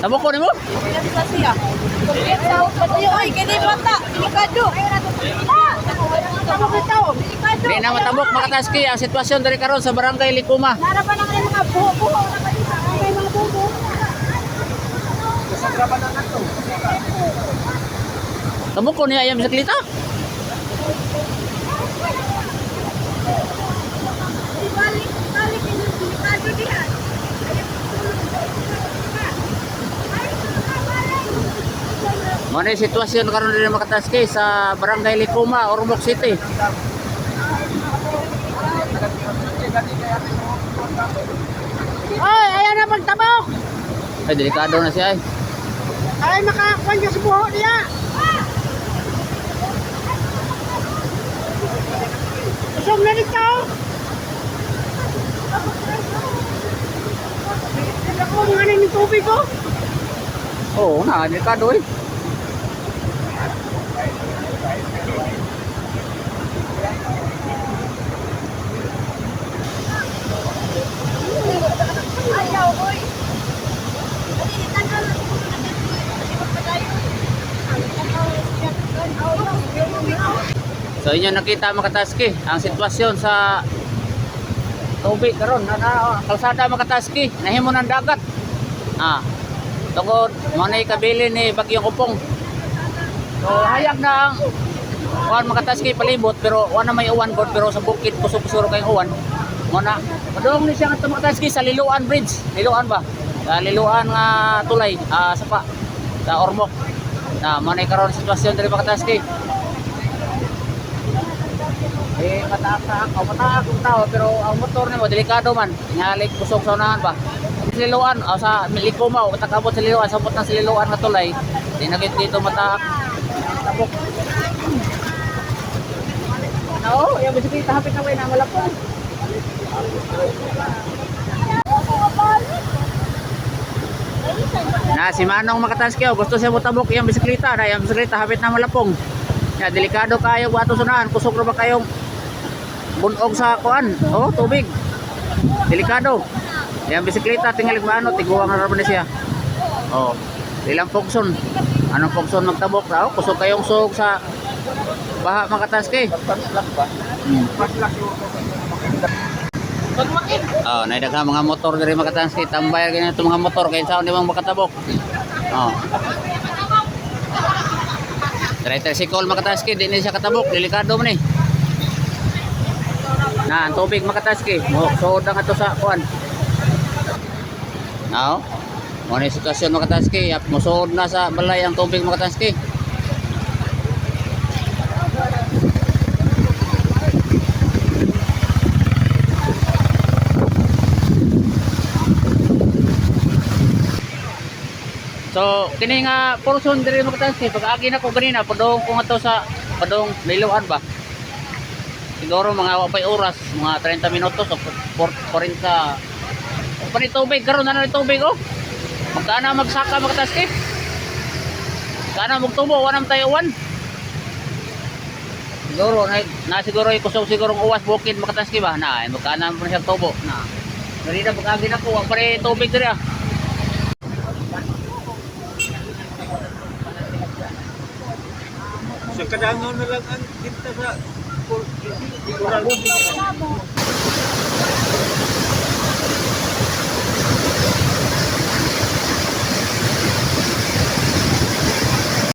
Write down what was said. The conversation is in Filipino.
Tabok ko ni mo? Ay, kini bata, delikado. Ah, delikado. Di na matabok makataski ang sitwasyon dari karon sa barangay Likuma. Narapan na kayo mga buho-buho na kayo. May mga buho. Tabok ko niya ayam diyan. Mo ni sitwasyon karon diri makataski sa barangay Likuma, Ormoc City. Ay, ayan na magtabok. Ay delikado na siya ay. Ay, makakuan ka sa buho niya. Usog na dito. Ako nga na yung tubig ko. Oo, na delikado eh. So inyo nakita makataski ang sitwasyon sa tubig karon na, na kalsada makataski nahimo ng dagat. Ah. Tungod mo na ikabili ni Bagyong Kupong. So hayag na ang kuan makataski palibot pero wala may uwan god pero sa bukid kusog-kusuro kayong uwan. Mo na padung ni siya nga makataski sa Liluan Bridge. Liluan ba? Sa Liluan nga tulay ah, sa pa sa Ormoc. Na mo na karon sitwasyon diri makataski. Eh, mataak na ako, mataak ang tao, pero ang motor nimo delikado man. Nyalik kusog sa unahan ba? Sililuan, o sa Likuma, o takabot sa Liluan, sabot ng Sililuan na tulay. Di na dito mataak. Tabok. Oo, yung bisikleta hapit na kayo na malapong. Na si Manong Makataski, oh, gusto siya mo tabok yung bisikleta, na yung bisikleta hapit na malapong. Ya, delikado kayo bato sunahan, kusog ra ba kayong bunog sa kuan? Oh, tubig. Delikado. Yung bisikleta tingalig maano, tiguang na raman siya. Oh, ilang pokson. Anong pokson magtabok na? Oh, kusog kayong sug sa baha Makataski. Oh, naidaghang mga motor diri Makataski, tambay ganyan itong mga motor kay sa di mang makatabok. Oh. Tricycle makataski, di ni siya katabok, delikado man eh. Na, ang tubig makataski, mo suod na to sa kuan. Now, mo ni sitwasyon makataski, yap mo suod na sa balay ang tubig makataski. So, kini nga portion diri mo katansi pag agi na ko ganina padong ko nga to sa padong liluan ba. Siguro mga wapay oras, mga 30 minutos o 40 pa ni tubig karon na ni tubig oh. Magkana magsaka makataski. Kana magtubo wanam tayo uwan. Siguro na, na siguro ikusog siguro uwas bukid makataski ba na ay magkana mo siya tubo na. Ganina pag agi na ko pa rin tubig diri ah. Sa kadangaw na lang ang kita sa por